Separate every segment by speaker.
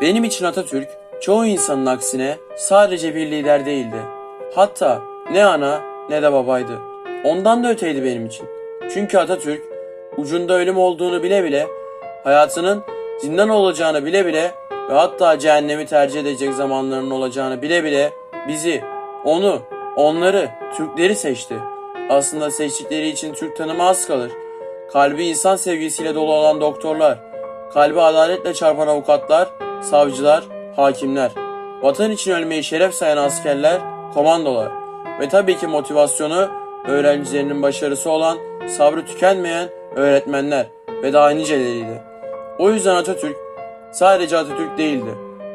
Speaker 1: Benim için Atatürk çoğu insanın aksine sadece bir lider değildi. Hatta ne ana ne de babaydı. Ondan da öteydi benim için. Çünkü Atatürk ucunda ölüm olduğunu bile bile, hayatının zindan olacağını bile bile ve hatta cehennemi tercih edecek zamanlarının olacağını bile bile bizi, onu, onları, Türkleri seçti. Aslında seçtikleri için Türk tanımı az kalır. Kalbi insan sevgisiyle dolu olan doktorlar, kalbi adaletle çarpan avukatlar, savcılar, hakimler, vatan için ölmeyi şeref sayan askerler, komandolar ve tabii ki motivasyonu öğrencilerinin başarısı olan sabrı tükenmeyen öğretmenler ve daha niceleriydi. O yüzden Atatürk sadece Atatürk değildi.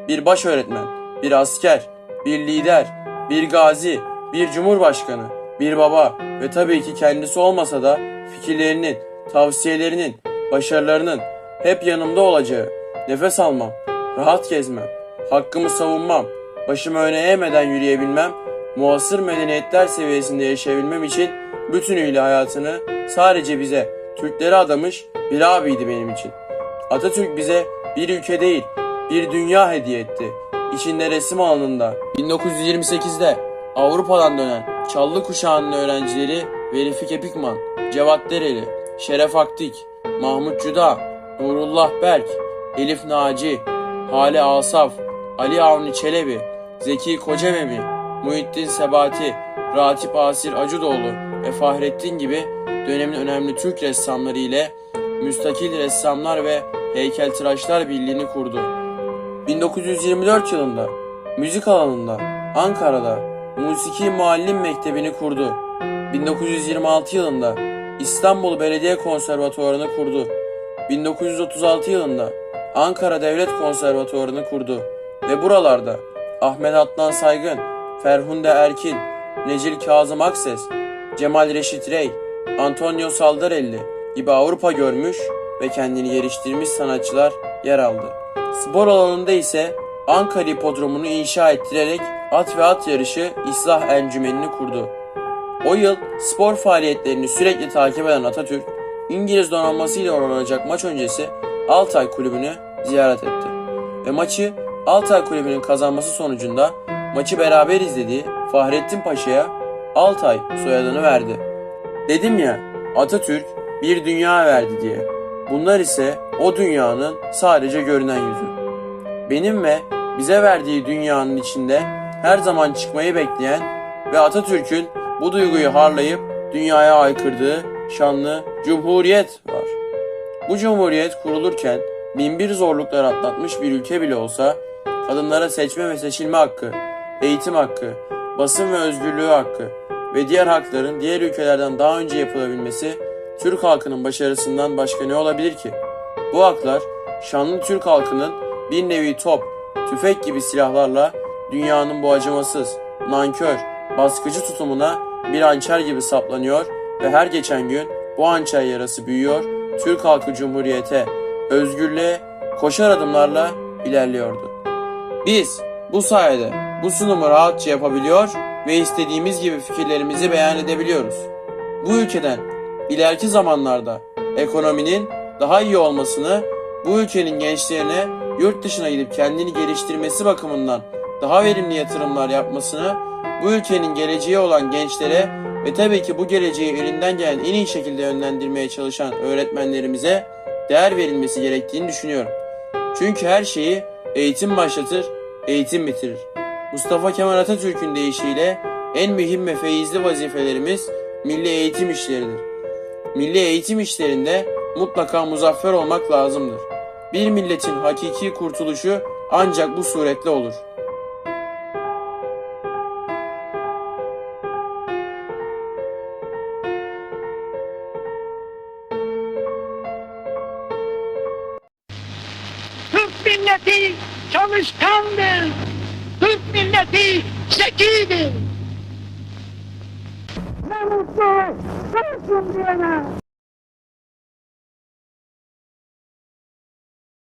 Speaker 1: Bir baş öğretmen, bir asker, bir lider, bir gazi, bir cumhurbaşkanı, bir baba ve tabii ki kendisi olmasa da fikirlerinin, tavsiyelerinin, başarılarının hep yanımda olacağı, nefes almam, rahat gezmem, hakkımı savunmam, başımı öne eğmeden yürüyebilmem, muasır medeniyetler seviyesinde yaşayabilmem için bütünüyle hayatını sadece bize, Türklere adamış bir abiydi benim için. Atatürk bize bir ülke değil, bir dünya hediye etti. İçinde resim alanında 1928'de Avrupa'dan dönen Çallı kuşağının öğrencileri Verifik Epikman, Cevat Dereli, Şeref Aktik, Mahmut Cuda, Nurullah Berk, Elif Naci, Hale Asaf, Ali Avni Çelebi, Zeki Kocamemi, Muhittin Sebati, Ratip Asir Acıdoğlu ve Fahrettin gibi dönemin önemli Türk ressamları ile Müstakil Ressamlar ve Heykeltıraşlar Birliği'ni kurdu. 1924 yılında müzik alanında Ankara'da Musiki Muallim Mektebi'ni kurdu. 1926 yılında İstanbul Belediye Konservatuvarı'nı kurdu. 1936 yılında Ankara Devlet Konservatuvarı'nı kurdu ve buralarda Ahmet Adnan Saygın, Ferhunde Erkin, Necil Kazım Akses, Cemal Reşit Rey, Antonio Saldarelli gibi Avrupa görmüş ve kendini geliştirmiş sanatçılar yer aldı. Spor alanında ise Ankara Hipodromu'nu inşa ettirerek at ve at yarışı İslah Encümeni'ni kurdu. O yıl spor faaliyetlerini sürekli takip eden Atatürk, İngiliz donanması ile oynanacak maç öncesi Altay Kulübü'nü ziyaret etti. Ve maçı Altay Kulübü'nün kazanması sonucunda maçı beraber izlediği Fahrettin Paşa'ya Altay soyadını verdi. Dedim ya Atatürk bir dünya verdi diye. Bunlar ise o dünyanın sadece görünen yüzü. Benim ve bize verdiği dünyanın içinde her zaman çıkmayı bekleyen ve Atatürk'ün bu duyguyu harlayıp dünyaya aykırdığı şanlı Cumhuriyet var. Bu cumhuriyet kurulurken binbir zorluklar atlatmış bir ülke bile olsa kadınlara seçme ve seçilme hakkı, eğitim hakkı, basın ve özgürlüğü hakkı ve diğer hakların diğer ülkelerden daha önce yapılabilmesi Türk halkının başarısından başka ne olabilir ki? Bu haklar şanlı Türk halkının bir nevi top, tüfek gibi silahlarla dünyanın bu acımasız, nankör, baskıcı tutumuna bir hançer gibi saplanıyor ve her geçen gün bu hançer yarası büyüyor, Türk halkı cumhuriyete, özgürlüğe koşar adımlarla ilerliyordu. Biz bu sayede bu sunumu rahatça yapabiliyor ve istediğimiz gibi fikirlerimizi beyan edebiliyoruz. Bu ülkeden ileriki zamanlarda ekonominin daha iyi olmasını, bu ülkenin gençlerine yurt dışına gidip kendini geliştirmesi bakımından daha verimli yatırımlar yapmasını, bu ülkenin geleceği olan gençlere ve tabii ki bu geleceği elinden gelen en iyi şekilde yönlendirmeye çalışan öğretmenlerimize değer verilmesi gerektiğini düşünüyorum. Çünkü her şeyi eğitim başlatır, eğitim bitirir. Mustafa Kemal Atatürk'ün deyişiyle en mühim ve feyizli vazifelerimiz milli eğitim işleridir. Milli eğitim işlerinde mutlaka muzaffer olmak lazımdır. Bir milletin hakiki kurtuluşu ancak bu suretle olur.
Speaker 2: Milleti çalışkandır. Türk milleti zekidir. Ne mutlu Türk'üm diyene.